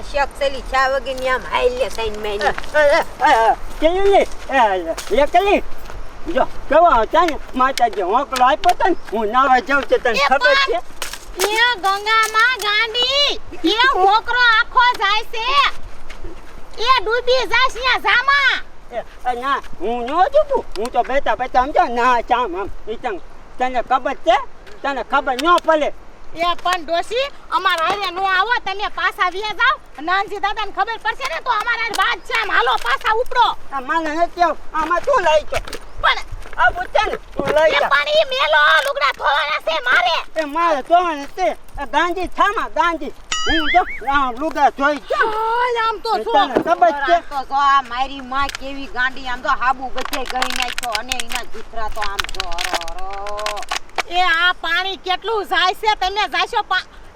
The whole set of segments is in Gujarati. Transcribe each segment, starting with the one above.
એ મારી માં શેખ સલી ચા વગરની આમ હાઈ લે સાઈન મેની કેલી લે કેલી જો કેવો હતા ને માતાજી હોકલો આપ્યો તને હું નાવા જાઉં છે તને ખબર છે એ ગંગામાં ગાંડી એ હોકરો આખો જાય છે એ ડૂબી જાય છે જામાં એ, એ ના હું ન ડૂબું હું તો બેતા બેઠા સમજો ના ચામ આમ તને ખબર છે તને ખબર ન પડે એ પણ ડોશી અમારા હારે નો આવો તમે પાછા વ્યા જાવ નાનજી દાદાને ખબર પડશે ને તો અમારા હારે છે આમ હાલો પાછા ઉપડો. આ મને નથી આમાં તું લઈ છે પણ આ પૂછે ને તું લઈ જા પણ ઈ મેલો લુગડા ધોવાના છે મારે. એ મારે તો છે. ગાંધી થામા ગાંધી. હું જો આ આમ તો જો. ખબર છે? તો જો આ મારી માં કેવી ગાંડી આમ તો હાબુ બધે ગઈ નાખ્યો અને એના જીતરા તો આમ જો એ આ પાણી કેટલું જાય છે? તમે જાશો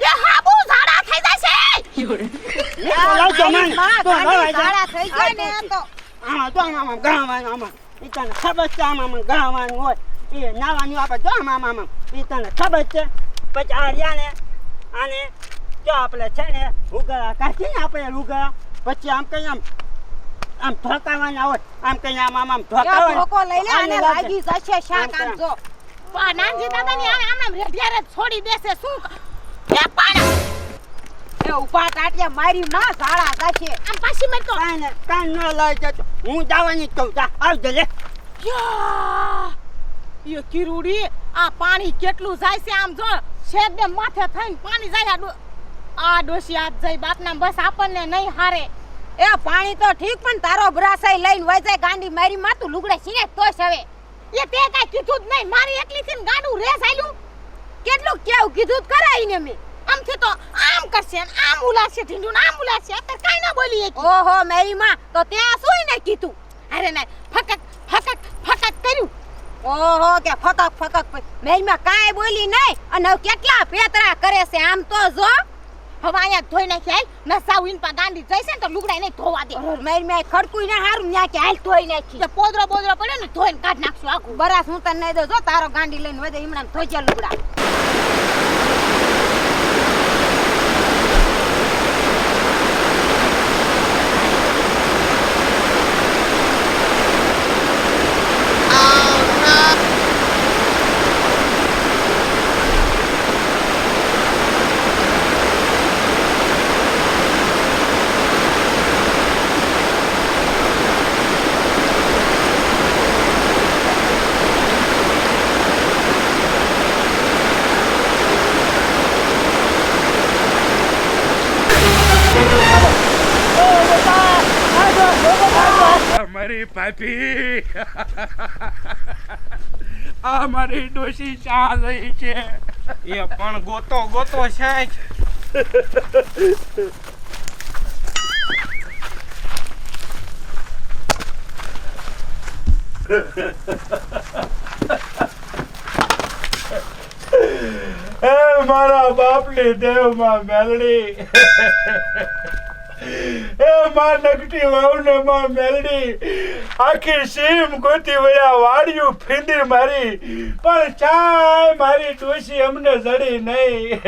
એ હાબુ ઝાડા થઈ જશે! એ લઈ મને તો ઝાડા થઈ ગયા ને તો આમાં તો આમાં ગાવાનું આમાં. તને ખબર છે આમાં ગાવાનું હોય. એ નાવાનું આપણે જો આમાં આમાં તને ખબર છે? પછી આ રહ્યા ને આને જો આપણે છે ને ઉગળા કાઢી ને આપણે ઉગળા પછી આમ કઈ આમ આમ ધોકાવાના હોય. આમ કઈ આમ આમ ધોકાવાના ધોકો લઈ લે અને લાગી જશે શાક આમ જો. નાનજી દાદાની આને આમ આમ રેઢિયારે છોડી દેશે શું ક- એ પાડા. એ ઊભા તાટિયા મારી ના ઝાડા જશે આમ પાછી મેં તો. કાઈ ન કાંઈ ન લઈ જતો. હું જવાની કહું. જા આવજે લે. યો! કિરુડી આ પાણી કેટલું જાય છે આમ જો ને માથે થઈને પાણી જાય આ આ ડોશી આજ જઈ બાપના બસ આપણને નહીં હારે. એ પાણી તો ઠીક પણ તારો બ્રાસાઈ લઈને વઈ જાય ગાંડી મારી માતું લુગડે લુગડા સીને તોય હવે. એ તે કઈ કીધું જ નહીં. મારી એકલી થી ગાડું રેસ આલ્યું? કેટલું કેવું કીધું જ કરાઈને મેં. આમથી તો આમ કરશે ને આમ ઉલાશે ઢીંડું ને આમ ઉલાશે અત્યારે કાંઈ ના બોલી એકી. ઓહો મેરી માં તો ત્યાં શું ને કીધું? અરે ના ફકત ફકત ફકત કર્યું. ઓહો કે ફકક ફકક મેરી માં કાંઈ બોલી નહીં. અને કેટલા પેતરા કરે છે આમ તો જો. હવે અહીંયા ધોઈ નાખી આય. નસાવ ઇન પા ગાંડી જઈશ ને તો લુગડા નહીં ધોવા દે. મેરી મેં ખડકુઈ ના હારું ન્યા કે હાલ ધોઈ નાખી. તો પોદરો બોદરો પડ્યો ને ધોઈને કાઢ નાખશું આખું. બરાસ હું તને નહીં દઉં. જો તારો ગાંડી લઈને વધે ઈમણામ ધોઈ જા લુગડા. અમારી પાપી આ મારી ડોશી ચા રહી છે. એ પણ ગોતો ગોતો છે એ મારા બાપની દેવમાં મેલડી. એ માં નકટી વાવને માં મેલડી. આખી સીમ ગોતી વયા વાડિયું ફીંદી મારી. પણ ચાય મારી ડોશી અમને જડી નહીં.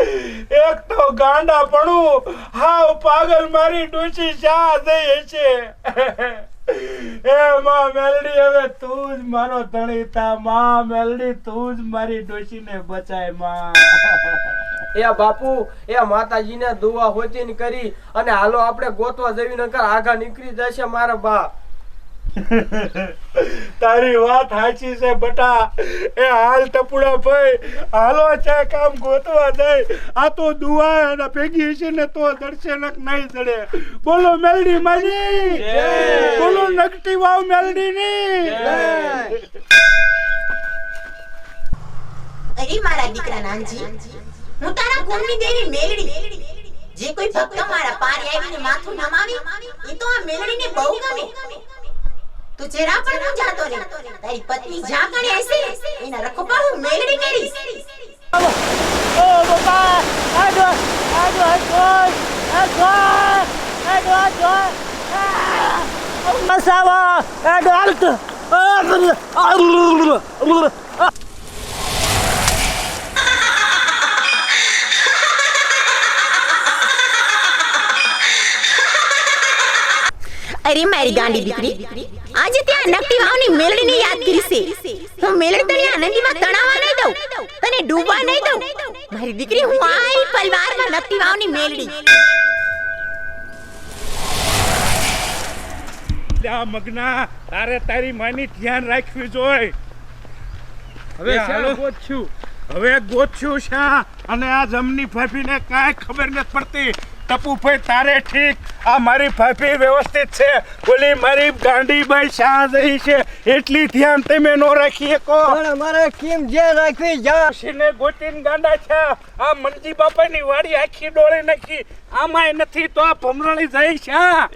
એક તો ગાંડા પણું હાવ પાગલ મારી ડોશી ચા દઈ છે એ માં મેલડી, હવે તું જ મારો તણીતા. માં મેલડી, તું જ મારી ડોશીને બચાય, માં. એ બાપુ એ માતાજીને દુવા હોચીને કરી અને હાલો આપણે ગોતવા જવી નકર આગા નીકળી જશે મારા બા તારી વાત સાચી છે બટા. એ હાલ ટપુડા ભાઈ હાલો છે કામ ગોતવા દે આ તો દુઆ અને ભેગી છે ને તો દર્શનક નહીં જડે. બોલો મેલડી માજી. બોલો નકટી વાવ મેલડી ની અરે મારા દીકરા નાનજી હું તારા કુળની દેવી મેલડી. જે કોઈ ભક્ત મારા પાર આવીને માથું નમાવી, એ તો આ મેલડીને બહુ ગમે. તું જરા પણ હું જાતો રે તારી પત્ની જા કણે હશે, એના રખોપા હું મેલડી કરીશ ઓ બાપા આજો આજો આજો આજો આજો આજો. મસાવા આજો આલતો. અરે મારી ગાંડી દીકરી આજે ત્યાં નકટી વાવની મેલડીને યાદ કરી છે. હું મેલડી તને આનંદીમાં તણાવા નહીં દઉં તને ડૂબવા નહીં દઉં. મારી દીકરી હું આઈ પરિવારમાં નકટી વાવની મેલડી. લ્યા મગના તારે તારી માની ધ્યાન રાખવી જોઈ. હવે ચાલો. ગોતશું. હવે ગોચ્યું શા અને આ જમની ફાફીને કાંઈ ખબર નથી પડતી. ટપુભાઈ તારે ઠીક. આ મારી ભાભી વ્યવસ્થિત છે. ઓલી મારી ગાંડીભાઈ શા જઈ છે. એટલી ધ્યાન તમે નો રાખી શકો પણ અમારે કેમ જે રાખવી જા. શીને ગોતીન ગાંડા છે. આ મનજી બાપાની વાડી આખી ડોળી નાખી. આમાંય નથી તો આ ભમરણી જાય છે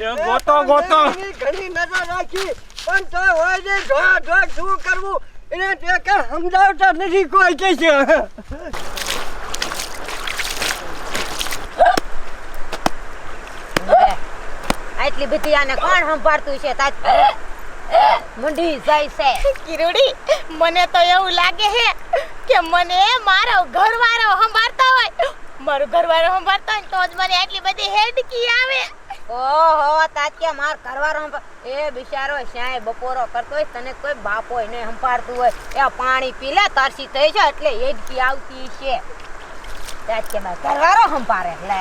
એ ગોતો ગોતો. ઘણી નજર રાખી. પણ તો હોય ને ઢોક ઢોક શું કરવું? એને તે કે સમજાવતા નથી કોઈ કે છે. આટલી બધી આને કોણ સંભાળતું છે? તાજ મુંડી જાય છે. કિરુડી મને તો એવું લાગે છે કે મને મારો ઘરવાળો સંભાળતો હોય. મારો ઘરવાળો સંભાળતો હોય તો જ મને આટલી બધી હેડકી આવે. ઓહો તાત્યા માર ઘરવાળો એ બિચારો શ્યાય બપોરો કરતો હોય તને કોઈ બાપ હોય ને સંભાળતું હોય. એ પાણી પી લે તરસી થઈ છે એટલે એડકી આવતી છે. તાત્યા માર ઘરવાળો સંભાળે લે.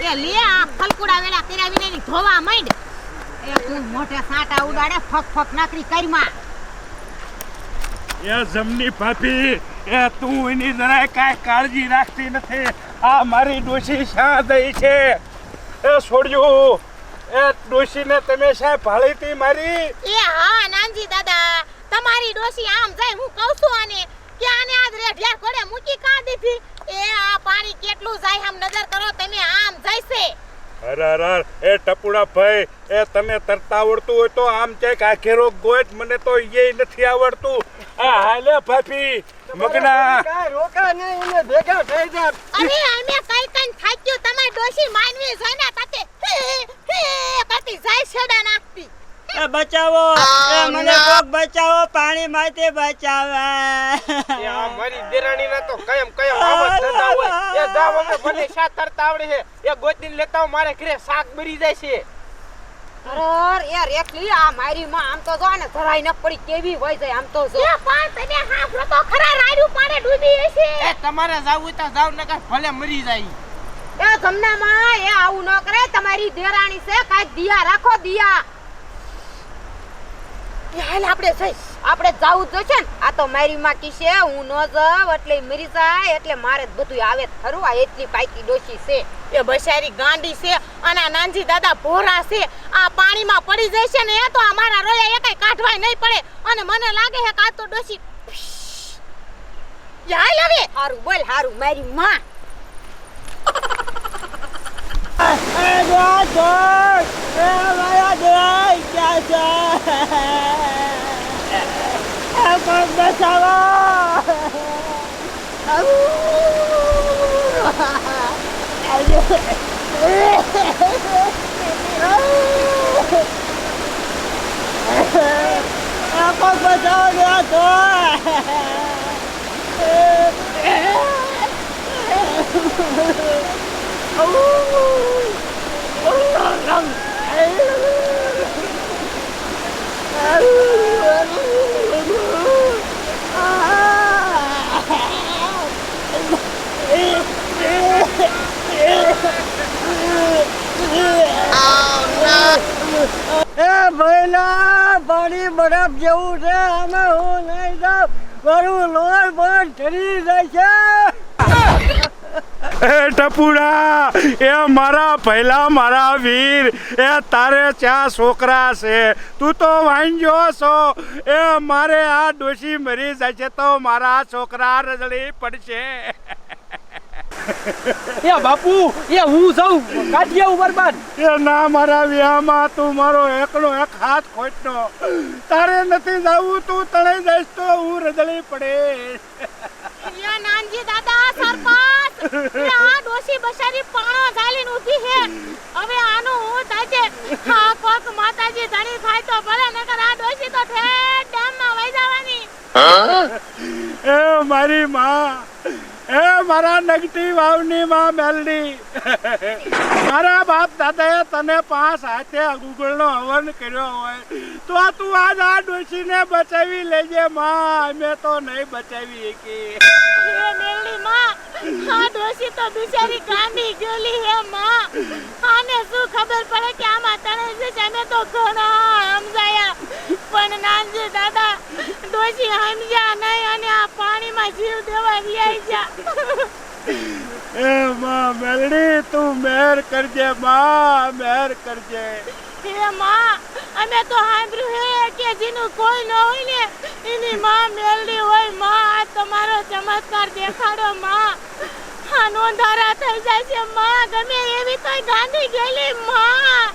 એ લે આ ફલકુડા વેળા કરાવીને ની ધોવા માંડ. એ તું મોઢે સાટા ઉડાડે ફક ફક નાકરી કરમાં. એ જમની ભાભી એ તું એની જરાય કાંઈ કાળજી રાખતી નથી. આ મારી ડોશી શા દઈ છે. એ છોડ્યું એ ડોશીને તમે શા ભાળીતી મારી. એ હા નાનજી દાદા. તમારી ડોશી આમ જાય હું કહું છું આને કે આને આજ રેઢિયાર કોડે મૂકી પાણી જાય આમ નજર કરો તમે આમ જઈશે. અરે અરે એ ટપુડા ભાઈ એ તને તરતા આવડતું હોય તો આમ કે આખેરો ગોટ મને તો એ નથી આવડતું. આ હાલે ભાભી મગના. કાઈ રોકા નહીં એને ભેગા થઈ જા અરે અમે કઈ કઈ થાક્યું તમારી ડોશી માનવી જોઈને તાતે હે, હે કરતી જાય છેડા નાખતી. એ બચાવો. એ મને કોક બચાવો પાણી માંથી બચાવા. એ આ મારી દેરાણીના તો કયમ કયમ આમ થતા હોય. એ જાવ અમે મને શા તરતા આવડે છે? એ ગોતી લેતા હું મારે ઘરે શાક બરી જાય છે. અરર યાર એકલી આ મારી માં આમ તો જો ને ધરાઈ ન પડી કેવી હોય જાય આમ તો જો. એ પણ તને હાંભળો તો ખરા રાડ્યું પાડે ડૂબી હશે. એ તમારે જાવ તો જાવ નકર ભલે મરી જાય. એ જમનામાં એ આવું ન કરે તમારી દેરાણી છે કાઈ દિયા રાખો દિયા. એ હાલ આપણે જઈ આપણે જાવું જ છે ને. આ તો મારી માં કીશે હું ન જાવ એટલે મરી જાય, એટલે મારે બધું આવે ખરું. આ એટલી પાકી ડોશી છે. એ બસારી ગાંડી છે અને આ નાનજી દાદા ભોરા છે. આ પાણીમાં પડી જશે ને એ તો અમારા રોયા એ કઈ કાઢવાય નહીં પડે. અને મને લાગે છે કે આ તો ડોશી હાલ હવે. હારું બોલ, હારું, મારી માં. એ દોડ દોડ એ મારા દોડ ક્યાં છે? કોક બચાવો એ કોક બચાવો ગયા તો એ પાણી બરફ જેવું છે અમે હું નહીં જાઉં. મારું લોહી પણ ઠરી જાય છે. એ ટપુડા એ મારા પહેલા મારા વીર એ તારે ચા છોકરા છે. તું તો વાંજો છો. એ મારે આ ડોશી મરી જશે તો મારા છોકરા રજળી પડશે. એ બાપુ એ હું જાઉં. કાઢી આવું બરબાદ. એ ના મારા વ્યાહમાં તું મારો એકલો એક હાથ ખોટનો. તારે નથી જવું તું તણે જઈશ તો હું રજળી પડે. નાનજી દાદા સરપંચ! આ ડોશી બસારી પાણો ઝાલીને ઊભી છે. હવે આનું હું તાજે આ કોક માતાજી ધણી થાય તો ભલે નકર આ ડોશી તો ઠેઠ ડેમમાં વઈ જવાની. એ મારી માં. એ મારા નગટી વાવની માં મેલડી. મારા બાપ દાદાએ તને પાંચ હાથે ગુગળનો હવન કર્યો હોય. તો તું આજ આ ડોશીને બચાવી લેજે, માં. અમે તો નહીં બચાવી શકી મેલડી માં, આ ડોશી તો બિચારી ગાંડી ગયેલી હે, માં. આને શું ખબર પડે કે આમાં માતાને કે અમે તો ઘણા સમજાયા. પણ નાનજી દાદા, ડોશી સમજ્યા નહીં જીવ દેવા લઈ જા. એ માં મેલડી તું મહેર કરજે માં મહેર કરજે. હે માં અમે તો સાંભળ્યું હે કે જેનું કોઈ ન હોય ને એની માં મેલડી હોયમાં આ તમારો ચમત્કાર દેખાડો માં. હા નોંધારા થઈ જાય છે માં ગમે એવી તો ગાંધી ગયેલી માં.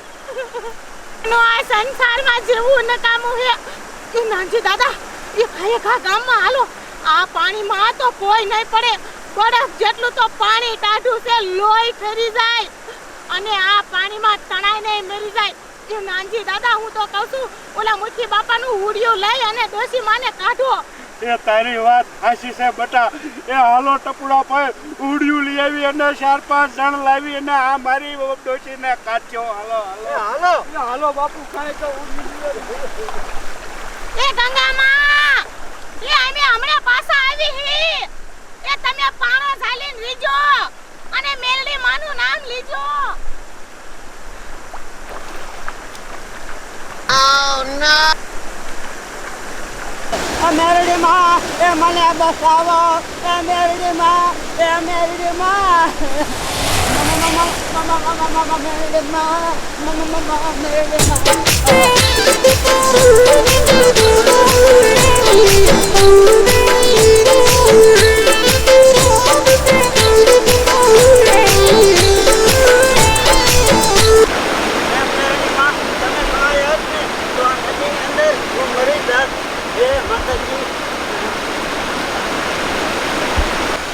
નો આ સંસારમાં જીવવું નકામું હે. એ નાનજી દાદા એ ખરેખર ગામમાં હાલો. આ પાણીમાં તો કોઈ નહીં પડે. બરફ જેટલું તો પાણી ટાઢું છે લોહી ફેરી જાય. અને આ પાણીમાં તણાઈ નહીં મરી જાય. એ નાનજી દાદા હું તો કહું છું ઓલા મુઠ્ઠી બાપાનું હુડિયું લઈ અને દોશી માને કાઢો. એ તારી વાત હાસી છે બટા. એ હાલો ટપુડા પર ઉડિયું લઈ આવી અને ચાર પાંચ જણ લાવી અને આ મારી ડોશીને કાઢ્યો હાલો હાલો. હાલો હાલો. બાપુ કાંઈ તો એ ગંગામાં એ અમે હમણાં પાછા આવી હી. એ તમે પાણો ઝાલીન લીજો અને મેલડી માનું નામ લીજો. એ મેરડી માં એ મને બસાવો. એ મેરડી માં એ મેરડી માં મેરડી માં મેરડી માં.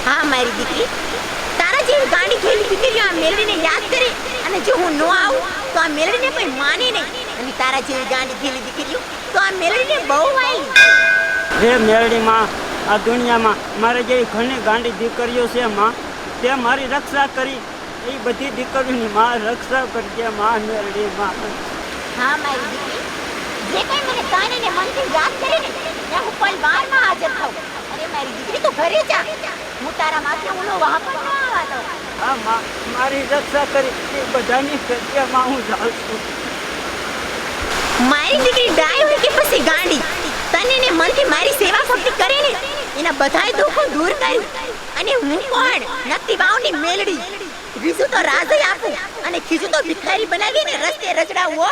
હું, મરી દીકરી. તારા જેવી ગાંડી ખેલી દીકરીઓ આ મેલડીને યાદ કરે અને જો હું ન આવું, તો આ મેલડીને કોઈ માને નહીં. અને તારા જેવી ગાંડી ખેલી દીકરીઓ, તો આ મેલડીને બહુ વાઈ હે મેળડી માં આ દુનિયામાં મારે જેવી ઘણી ગાંડી દીકરીઓ છે માં તે મારી રક્ષા કરી એ બધી દીકરીઓની માં રક્ષા કરજે માં મેળડી માં હા મારી દીકરી. જે કોઈ મને કાને ને મનથી યાદ કરે ને ત્યાં હું પલવારમાં હાજર થાઉં. અરે મારી દીકરી તું ઘરે જા. હું તારા માથે ઉનો વાહકો ન આવા દઉં. હા માં મારી રક્ષા કરી એ બધાની કરજે માં હું જાઉં છું. મારી દીકરી ડાય હોય કે પછી ગાંડી? તને મનથી મારી સેવા ભક્તિ કરે એના બધાય દુઃખો દૂર કર્યું અને હું કોણ નક્કી વાવની મેલડી. બીજું તો રાજય આપું અને ખીજું તો ભિખારી બનાવીને રસ્તે રચડાવો.